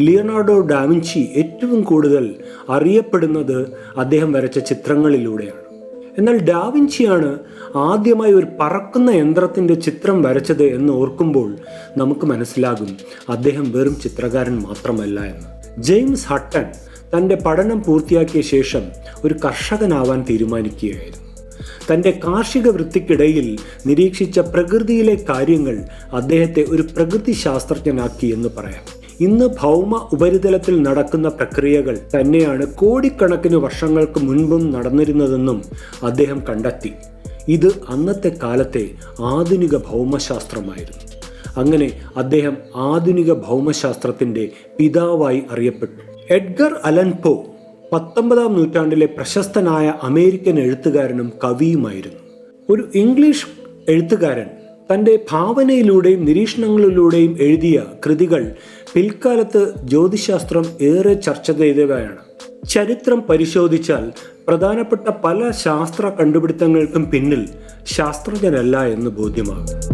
Leonardo da Vinci ഏറ്റവും കൂടുതൽ അറിയപ്പെടുന്നത് അദ്ദേഹം വരച്ച ചിത്രങ്ങളിലൂടെയാണ്. എന്നാൽ ഡാവിഞ്ചിയാണ് ആദ്യമായി ഒരു പറക്കുന്ന യന്ത്രത്തിന്റെ ചിത്രം വരച്ചത് എന്ന് ഓർക്കുമ്പോൾ നമുക്ക് മനസ്സിലാകും അദ്ദേഹം വെറും ചിത്രകാരൻ മാത്രമല്ല എന്ന്. ജെയിംസ് ഹട്ടൺ തന്റെ പഠനം പൂർത്തിയാക്കിയ ശേഷം ഒരു കർഷകനാവാൻ തീരുമാനിക്കുകയായിരുന്നു. തന്റെ കാർഷിക വൃത്തിക്കിടയിൽ നിരീക്ഷിച്ച പ്രകൃതിയിലെ കാര്യങ്ങൾ അദ്ദേഹത്തെ ഒരു പ്രകൃതി ശാസ്ത്രജ്ഞനാക്കി എന്ന് പറയാം. ഇന്ന് ഭൗമ ഉപരിതലത്തിൽ നടക്കുന്ന പ്രക്രിയകൾ തന്നെയാണ് കോടിക്കണക്കിന് വർഷങ്ങൾക്ക് മുൻപും നടന്നിരുന്നതെന്നും അദ്ദേഹം കണ്ടെത്തി. ഇത് അന്നത്തെ കാലത്തെ ആധുനിക ഭൗമശാസ്ത്രമായിരുന്നു. അങ്ങനെ അദ്ദേഹം ആധുനിക ഭൗമശാസ്ത്രത്തിന്റെ പിതാവായി അറിയപ്പെട്ടു. എഡ്ഗർ അലൻ പോ പത്തൊമ്പതാം നൂറ്റാണ്ടിലെ പ്രശസ്തനായ അമേരിക്കൻ എഴുത്തുകാരനും കവിയുമായിരുന്നു. ഒരു ഇംഗ്ലീഷ് എഴുത്തുകാരൻ തന്റെ ഭാവനയിലൂടെയും നിരീക്ഷണങ്ങളിലൂടെയും എഴുതിയ കൃതികൾ പിൽക്കാലത്ത് ജ്യോതിശാസ്ത്രം ഏറെ ചർച്ച ചെയ്തവയാണ്. ചരിത്രം പരിശോധിച്ചാൽ പ്രധാനപ്പെട്ട പല ശാസ്ത്ര കണ്ടുപിടുത്തങ്ങൾക്കും പിന്നിൽ ശാസ്ത്രജ്ഞരല്ല എന്ന് ബോധ്യമാകും.